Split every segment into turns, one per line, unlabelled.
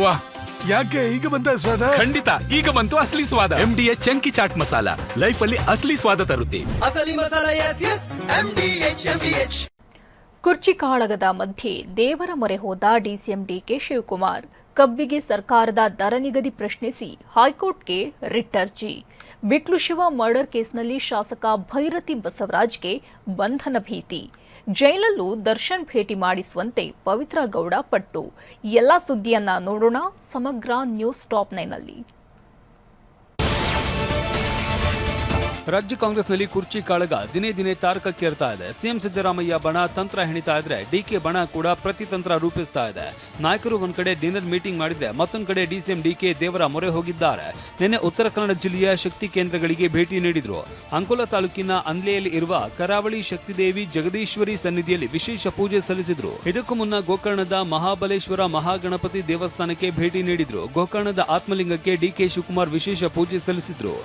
ವಾ
ಯಾಕೆ ಈಗ ಬಂತ ಸ್ವಾದ?
ಖಂಡಿತ ಈಗ ಬಂತು ಅಸಲಿ ಸ್ವಾದ. M D H chunky chaat masala. Life ಅಲ್ಲಿ ಅಸಲಿ ಸ್ವಾದ ತರುತ್ತೆ.
ಅಸಲಿ ಮಸಾಲಾ ಎಸ್ S M D H M D H
ಕುರ್ಚಿ ಕಾಳಗದ ಮಧ್ಯೆ ದೇವರ ಮೊರೆ ಹೋದ ಡಿಸಿಎಂ ಡಿಕೆ ಶಿವಕುಮಾರ್. ಕಬ್ಬಿಗೆ ಸರ್ಕಾರದ ದರ ನಿಗದಿ ಪ್ರಶ್ನಿಸಿ ಹೈಕೋರ್ಟ್ಗೆ ರಿಟ್ ಅರ್ಜಿ. ಬಿಕ್ಲು ಶಿವ ಮರ್ಡರ್ ಕೇಸ್ನಲ್ಲಿ ಶಾಸಕ ಭೈರತಿ ಬಸವರಾಜ್ಗೆ ಬಂಧನ ಭೀತಿ. ಜೈಲಲ್ಲೂ ದರ್ಶನ್ ಭೇಟಿ ಮಾಡಿಸುವಂತೆ ಪವಿತ್ರ ಗೌಡ ಪಟ್ಟು. ಎಲ್ಲ ಸುದ್ದಿಯನ್ನ ನೋಡೋಣ ಸಮಗ್ರ ನ್ಯೂಸ್ ಟಾಪ್ ನೈನಲ್ಲಿ
ರಾಜ್ಯ ಕಾಂಗ್ರೆಸ್ನಲ್ಲಿ ಕುರ್ಚಿ ಕಾಳಗ ದಿನೇ ದಿನೇ ತಾರಕಕ್ಕೇರ್ತಾ ಇದೆ. ಸಿಎಂ ಸಿದ್ದರಾಮಯ್ಯ ಬಣ ತಂತ್ರ ಹೆಣಿತಾ ಇದ್ರೆ ಡಿಕೆ ಬಣ ಕೂಡ ಪ್ರತಿತಂತ್ರ ರೂಪಿಸ್ತಾ ಇದೆ. ನಾಯಕರು ಒಂದ್ ಕಡೆ ಡಿನ್ನರ್ ಮೀಟಿಂಗ್ ಮಾಡಿದ್ರೆ ಮತ್ತೊಂದ್ ಕಡೆ ಡಿಸಿಎಂ ಡಿಕೆ ದೇವರ ಮೊರೆ ಹೋಗಿದ್ದಾರೆ. ನಿನ್ನೆ ಉತ್ತರ ಕನ್ನಡ ಜಿಲ್ಲೆಯ ಶಕ್ತಿ ಕೇಂದ್ರಗಳಿಗೆ ಭೇಟಿ ನೀಡಿದ್ರು. ಅಂಕೋಲ ತಾಲೂಕಿನ ಅಂದ್ಲೆಯಲ್ಲಿ ಇರುವ ಕರಾವಳಿ ಶಕ್ತಿದೇವಿ ಜಗದೀಶ್ವರಿ ಸನ್ನಿಧಿಯಲ್ಲಿ ವಿಶೇಷ ಪೂಜೆ ಸಲ್ಲಿಸಿದ್ರು. ಇದಕ್ಕೂ ಮುನ್ನ ಗೋಕರ್ಣದ ಮಹಾಬಲೇಶ್ವರ ಮಹಾಗಣಪತಿ ದೇವಸ್ಥಾನಕ್ಕೆ ಭೇಟಿ ನೀಡಿದ್ರು. ಗೋಕರ್ಣದ ಆತ್ಮಲಿಂಗಕ್ಕೆ ಡಿಕೆ ಶಿವಕುಮಾರ್ ವಿಶೇಷ ಪೂಜೆ ಸಲ್ಲಿಸಿದ್ರು.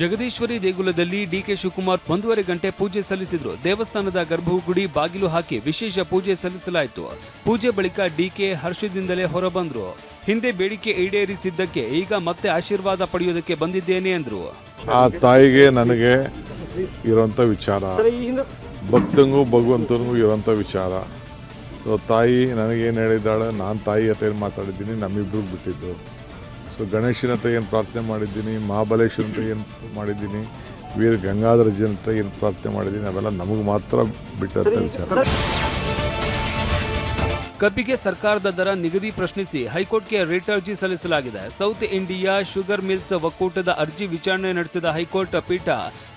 ಜಗದೀಶ್ವರಿ ದೇಗುಲದಲ್ಲಿ ಡಿಕೆ ಶಿವಕುಮಾರ್ ಒಂದೂವರೆ ಗಂಟೆ ಪೂಜೆ ಸಲ್ಲಿಸಿದ್ರು. ದೇವಸ್ಥಾನದ ಗರ್ಭಗುಡಿ ಬಾಗಿಲು ಹಾಕಿ ವಿಶೇಷ ಪೂಜೆ ಸಲ್ಲಿಸಲಾಯಿತು. ಪೂಜೆ ಬಳಿಕ ಡಿಕೆ ಹರ್ಷದಿಂದಲೇ ಹೊರಬಂದ್ರು. ಹಿಂದೆ ಬೇಡಿಕೆ ಈಡೇರಿಸಿದ್ದಕ್ಕೆ ಈಗ ಮತ್ತೆ ಆಶೀರ್ವಾದ ಪಡೆಯೋದಕ್ಕೆ ಬಂದಿದ್ದೇನೆ ಅಂದ್ರು.
ಆ ತಾಯಿಗೆ ನನಗೆ ಇರೋಂಥ ವಿಚಾರ. ಭಕ್ತಂಗೂ ಭಗವಂತನಿಗೂ ಇರುವಂತ ವಿಚಾರ. ತಾಯಿ ನನಗೇನು ಹೇಳಿದ್ದಾಳೆ, ನಾನು ತಾಯಿ ಹತ್ರ ಮಾತಾಡಿದ್ದೀನಿ ನಮ್ಮಿಬ್ರಿಗೆ ಬಿಟ್ಟಿದ್ದು. ಸೊ ಗಣೇಶನ ಏನು ಪ್ರಾರ್ಥನೆ ಮಾಡಿದ್ದೀನಿ ಮಹಾಬಲೇಶ್ವರ ಹತ್ರ ಏನು ಮಾಡಿದ್ದೀನಿ ವೀರ ಗಂಗಾಧರಜನ ಅಂತ ಏನು ಪ್ರಾರ್ಥನೆ ಮಾಡಿದ್ದೀನಿ ಅವೆಲ್ಲ ನಮಗೆ ಮಾತ್ರ ಬಿಟ್ಟಂಥ ವಿಚಾರ.
ಕಬ್ಬಿಗೆ ಸರ್ಕಾರದ ದರ ನಿಗದಿ ಪ್ರಶ್ನಿಸಿ ಹೈಕೋರ್ಟ್ಗೆ ರಿಟ್ ಅರ್ಜಿ ಸಲ್ಲಿಸಲಾಗಿದೆ. ಸೌತ್ ಇಂಡಿಯಾ ಶುಗರ್ ಮಿಲ್ಸ್ ಒಕ್ಕೂಟದ ಅರ್ಜಿ ವಿಚಾರಣೆ ನಡೆಸಿದ ಹೈಕೋರ್ಟ್ ಪೀಠ,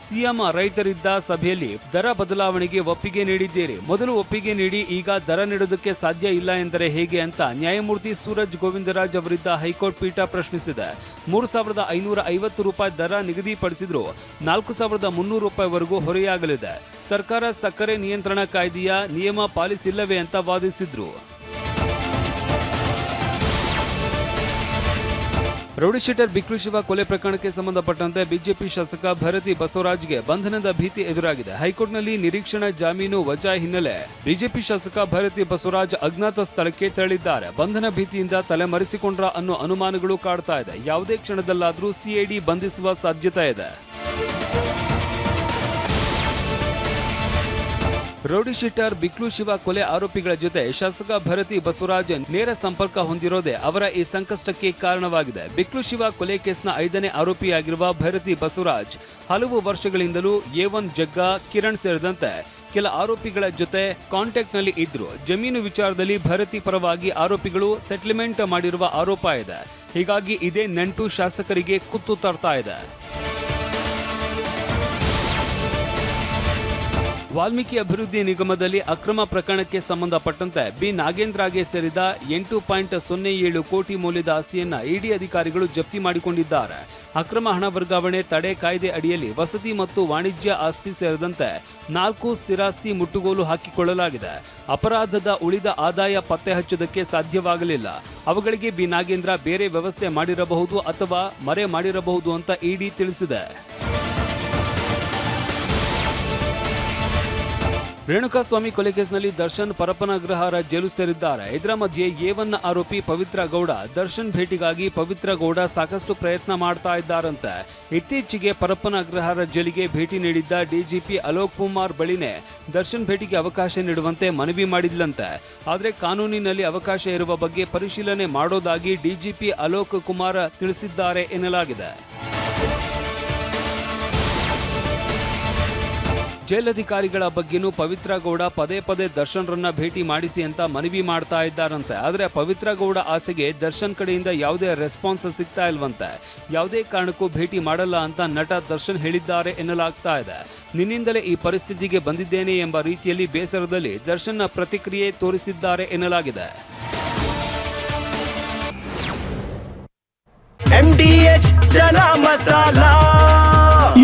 ಸಿಎಂ ರೈತರಿದ್ದ ಸಭೆಯಲ್ಲಿ ದರ ಬದಲಾವಣೆಗೆ ಒಪ್ಪಿಗೆ ನೀಡಿದ್ದೀರಿ. ಮೊದಲು ಒಪ್ಪಿಗೆ ನೀಡಿ, ಈಗ ದರ ನೀಡೋದಕ್ಕೆ ಸಾಧ್ಯ ಇಲ್ಲ ಎಂದರೆ ಹೇಗೆ ಅಂತ ನ್ಯಾಯಮೂರ್ತಿ ಸೂರಜ್ ಗೋವಿಂದರಾಜ್ ಅವರಿದ್ದ ಹೈಕೋರ್ಟ್ ಪೀಠ ಪ್ರಶ್ನಿಸಿದೆ. ಮೂರು ಸಾವಿರದ ಐನೂರ ಐವತ್ತು ರೂಪಾಯಿ ದರ ನಿಗದಿಪಡಿಸಿದ್ರು ನಾಲ್ಕು ಸಾವಿರದ ಮುನ್ನೂರು ರೂಪಾಯಿವರೆಗೂ ಹೊರೆಯಾಗಲಿದೆ. ಸರ್ಕಾರ ಸಕ್ಕರೆ ನಿಯಂತ್ರಣ ಕಾಯ್ದೆಯ ನಿಯಮ ಪಾಲಿಸಿಲ್ಲವೇ ಅಂತ ವಾದಿಸಿದ್ರು. ರೌಡಿಶೀಟರ್ ಬಿಕ್ರು ಶಿವ ಕೊಲೆ ಪ್ರಕರಣಕ್ಕೆ ಸಂಬಂಧಪಟ್ಟಂತೆ ಬಿಜೆಪಿ ಶಾಸಕ ಭರತಿ ಬಸವರಾಜ್ಗೆ ಬಂಧನದ ಭೀತಿ ಎದುರಾಗಿದೆ. ಹೈಕೋರ್ಟ್ನಲ್ಲಿ ನಿರೀಕ್ಷಣಾ ಜಾಮೀನು ವಜಾ ಹಿನ್ನೆಲೆ ಬಿಜೆಪಿ ಶಾಸಕ ಭರತಿ ಬಸವರಾಜ್ ಅಜ್ಞಾತ ಸ್ಥಳಕ್ಕೆ ತೆರಳಿದ್ದಾರೆ. ಬಂಧನ ಭೀತಿಯಿಂದ ತಲೆಮರೆಸಿಕೊಂಡ್ರ ಅನ್ನೋ ಅನುಮಾನಗಳು ಕಾಡ್ತಾ ಇದೆ. ಯಾವುದೇ ಕ್ಷಣದಲ್ಲಾದರೂ ಸಿಐಡಿ ಬಂಧಿಸುವ ಸಾಧ್ಯತೆ ಇದೆ. ರೌಡಿ ಶೀಟರ್ ಬಿಕ್ಲು ಶಿವ ಕೊಲೆ ಆರೋಪಿಗಳ ಜೊತೆ ಶಾಸಕ ಭರತಿ ಬಸವರಾಜ್ ನೇರ ಸಂಪರ್ಕ ಹೊಂದಿರೋದೇ ಅವರ ಈ ಸಂಕಷ್ಟಕ್ಕೆ ಕಾರಣವಾಗಿದೆ. ಬಿಕ್ಲು ಶಿವ ಕೊಲೆ ಕೇಸ್ನ ಐದನೇ ಆರೋಪಿಯಾಗಿರುವ ಭರತಿ ಬಸವರಾಜ್ ಹಲವು ವರ್ಷಗಳಿಂದಲೂ ಎ ಒನ್ ಜಗ್ಗ, ಕಿರಣ್ ಸೇರಿದಂತೆ ಕೆಲ ಆರೋಪಿಗಳ ಜೊತೆ ಕಾಂಟ್ಯಾಕ್ಟ್ನಲ್ಲಿ ಇದ್ರು. ಜಮೀನು ವಿಚಾರದಲ್ಲಿ ಭರತಿ ಪರವಾಗಿ ಆರೋಪಿಗಳು ಸೆಟ್ಲ್ಮೆಂಟ್ ಮಾಡಿರುವ ಆರೋಪ ಇದೆ. ಹೀಗಾಗಿ ಇದೇ ನಂಟು ಶಾಸಕರಿಗೆ ಕುತ್ತು ತರ್ತಾ ಇದೆ. ವಾಲ್ಮೀಕಿ ಅಭಿವೃದ್ಧಿ ನಿಗಮದಲ್ಲಿ ಅಕ್ರಮ ಪ್ರಕರಣಕ್ಕೆ ಸಂಬಂಧಪಟ್ಟಂತೆ ಬಿ ನಾಗೇಂದ್ರಗೆ ಸೇರಿದ ಎಂಟು ಪಾಯಿಂಟ್ ಸೊನ್ನೆ ಏಳು ಕೋಟಿ ಮೌಲ್ಯದ ಆಸ್ತಿಯನ್ನು ಇಡಿ ಅಧಿಕಾರಿಗಳು ಜಪ್ತಿ ಮಾಡಿಕೊಂಡಿದ್ದಾರೆ. ಅಕ್ರಮ ಹಣ ವರ್ಗಾವಣೆ ತಡೆ ಕಾಯ್ದೆ ಅಡಿಯಲ್ಲಿ ವಸತಿ ಮತ್ತು ವಾಣಿಜ್ಯ ಆಸ್ತಿ ಸೇರಿದಂತೆ ನಾಲ್ಕು ಸ್ಥಿರಾಸ್ತಿ ಮುಟ್ಟುಗೋಲು ಹಾಕಿಕೊಳ್ಳಲಾಗಿದೆ. ಅಪರಾಧದ ಉಳಿದ ಆದಾಯ ಪತ್ತೆ ಹಚ್ಚುವುದಕ್ಕೆ ಸಾಧ್ಯವಾಗಲಿಲ್ಲ. ಅವುಗಳಿಗೆ ಬಿ ನಾಗೇಂದ್ರ ಬೇರೆ ವ್ಯವಸ್ಥೆ ಮಾಡಿರಬಹುದು ಅಥವಾ ಮರೆ ಮಾಡಿರಬಹುದು ಅಂತ ಇಡಿ ತಿಳಿಸಿದೆ. ರೇಣುಕಾಸ್ವಾಮಿ ಕೊಲೆ ಕೇಸ್ನಲ್ಲಿ ದರ್ಶನ್ ಪರಪ್ಪನ ಅಗ್ರಹಾರ ಜೈಲು ಸೇರಿದ್ದಾರೆ. ಇದರ ಮಧ್ಯೆ ಏವನ್ನ ಆರೋಪಿ ಪವಿತ್ರ ಗೌಡ, ದರ್ಶನ್ ಭೇಟಿಗಾಗಿ ಪವಿತ್ರ ಗೌಡ ಸಾಕಷ್ಟು ಪ್ರಯತ್ನ ಮಾಡ್ತಾ ಇದ್ದಾರಂತೆ. ಇತ್ತೀಚೆಗೆ ಪರಪ್ಪನ ಅಗ್ರಹಾರ ಜೈಲಿಗೆ ಭೇಟಿ ನೀಡಿದ್ದ ಡಿಜಿಪಿ ಅಲೋಕ್ ಕುಮಾರ್ ಬಳಿನೇ ದರ್ಶನ್ ಭೇಟಿಗೆ ಅವಕಾಶ ನೀಡುವಂತೆ ಮನವಿ ಮಾಡಿದ್ಲಂತೆ. ಆದರೆ ಕಾನೂನಿನಲ್ಲಿ ಅವಕಾಶ ಇರುವ ಬಗ್ಗೆ ಪರಿಶೀಲನೆ ಮಾಡೋದಾಗಿ ಡಿಜಿಪಿ ಅಲೋಕ್ ಕುಮಾರ್ ತಿಳಿಸಿದ್ದಾರೆ ಎನ್ನಲಾಗಿದೆ. ಜೈಲಧಿಕಾರಿಗಳ ಬಗ್ಗೆನೂ ಪವಿತ್ರ ಗೌಡ ಪದೇ ಪದೇ ದರ್ಶನ್ರನ್ನ ಭೇಟಿ ಮಾಡಿಸಿ ಅಂತ ಮನವಿ ಮಾಡ್ತಾ ಇದ್ದಾರಂತೆ. ಆದರೆ ಪವಿತ್ರ ಗೌಡ ಆಸೆಗೆ ದರ್ಶನ್ ಕಡೆಯಿಂದ ಯಾವುದೇ ರೆಸ್ಪಾನ್ಸ್ ಸಿಗ್ತಾ ಇಲ್ವಂತೆ. ಯಾವುದೇ ಕಾರಣಕ್ಕೂ ಭೇಟಿ ಮಾಡಲ್ಲ ಅಂತ ನಟ ದರ್ಶನ್ ಹೇಳಿದ್ದಾರೆ ಎನ್ನಲಾಗ್ತಾ ಇದೆ. ನಿನ್ನಿಂದಲೇ ಈ ಪರಿಸ್ಥಿತಿಗೆ ಬಂದಿದ್ದೇನೆ ಎಂಬ ರೀತಿಯಲ್ಲಿ ಬೇಸರದಲ್ಲಿ ದರ್ಶನ್ನ ಪ್ರತಿಕ್ರಿಯೆ ತೋರಿಸಿದ್ದಾರೆ ಎನ್ನಲಾಗಿದೆ.
ಜನ ಮಸಾಲ.